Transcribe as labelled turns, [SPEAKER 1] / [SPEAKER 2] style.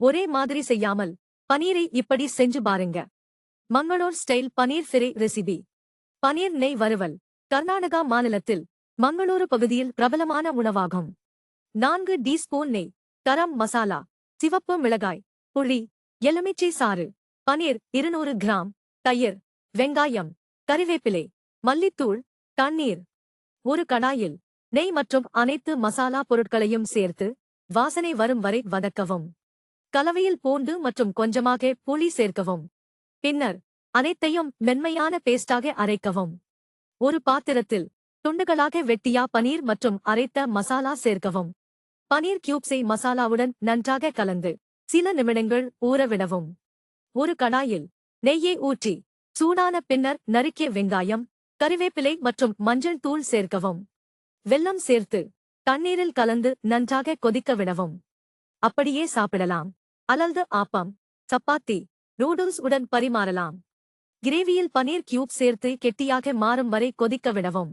[SPEAKER 1] ஒரே மாதிரி செய்யாமல் பனீரை இப்படி செஞ்சு பாருங்க. Mangalore style paneer fry recipe. Paneer நெய் வறுவல். கர்நாடகா மாநிலத்தில் மங்களூரு பகுதியில் பிரபலமான உணவாகும். நான்கு டீஸ்பூன் நெய் கரம் மசாலா சிவப்பு மிளகாய் புளி எலுமிச்சை சாறு பனீர் இருநூறு கிராம் தயிர் வெங்காயம் கறிவேப்பிலை மல்லித்தூள் தண்ணீர். ஒரு கடாயில் நெய் மற்றும் அனைத்து மசாலா பொருட்களையும் சேர்த்து வாசனை வரும் வரை வதக்கவும். கலவையில் பூண்டு மற்றும் கொஞ்சமாக புளி சேர்க்கவும். பின்னர் அனைத்தையும் மென்மையான பேஸ்டாக அரைக்கவும். ஒரு பாத்திரத்தில் துண்டுகளாக வெட்டியா பனீர் மற்றும் அரைத்த மசாலா சேர்க்கவும். பனீர் கியூப்ஸை மசாலாவுடன் நன்றாக கலந்து சில நிமிடங்கள் ஊறவிடவும் ஒரு கடாயில் நெய்யை ஊற்றி சூடான பின்னர் நறுக்கிய வெங்காயம் கறிவேப்பிலை மற்றும் மஞ்சள் தூள் சேர்க்கவும். வெல்லம் சேர்த்து தண்ணீரில் கலந்து நன்றாக கொதிக்க விடவும். அப்படியே சாப்பிடலாம். அலல்து ஆப்பம் சப்பாத்தி நூடுல்ஸ் உடன் பரிமாறலாம். கிரேவியில் பனீர் கியூப் சேர்த்து கெட்டியாக மாறும் வரை கொதிக்க விடவும்.